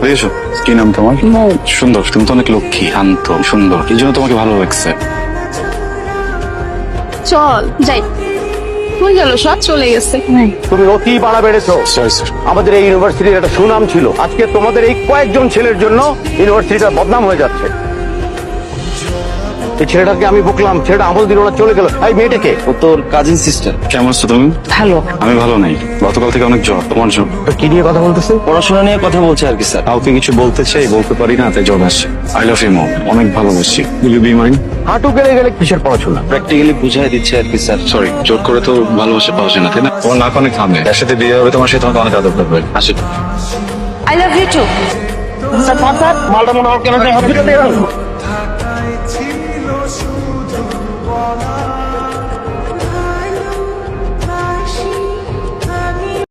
বুঝেছ কি নাম তোমার? সুন্দর তুমি তো অনেক লক্ষ্মী শান্ত সুন্দর। এই জন্য তোমাকে ভালো লাগছে। চল যাই। হয়ে গেল সব চলে গেছে। তুমি অতি বাড়া বেড়েছো। স্যার আমাদের এই ইউনিভার্সিটির একটা সুনাম ছিল। আজকে তোমাদের এই কয়েকজন ছেলের জন্য ইউনিভার্সিটিটা বদনাম হয়ে যাচ্ছে। এই ছেলেটাকে আমি বকলাম ছেলেটা আমল দিল না চলে গেল। এই মেয়েটাকে? ও তোর কাজিন সিস্টার কেমন আছো তুমি? ভালো। আমি ভালো নাই। গতকাল থেকে অনেক জ্বর তোমার জ্বর। কি নিয়ে কথা বলতেছে? পড়াশোনা নিয়ে কথা বলছে আর কি স্যার। কাউকে কিছু বলতে চাই বলতে পারি না তাই জ্বর আসছে। আই লাভ ইউ মম অনেক ভালোবাসি। উইল ইউ বি মাইন্ড হাঁটু গেলে গেলে কিসের পড়াশোনা? প্র্যাকটিক্যালি বুঝাই দিচ্ছে আর কি স্যার। সরি জোর করে তো ভালোবাসা পাওয়া যায় না তাই না? তোমার নাক অনেক থামে যার সাথে বিয়ে হবে তোমার সাথে তোমাকে অনেক আদর করবে। আসি আই লাভ ইউ টু মালটা মনে হয় কেন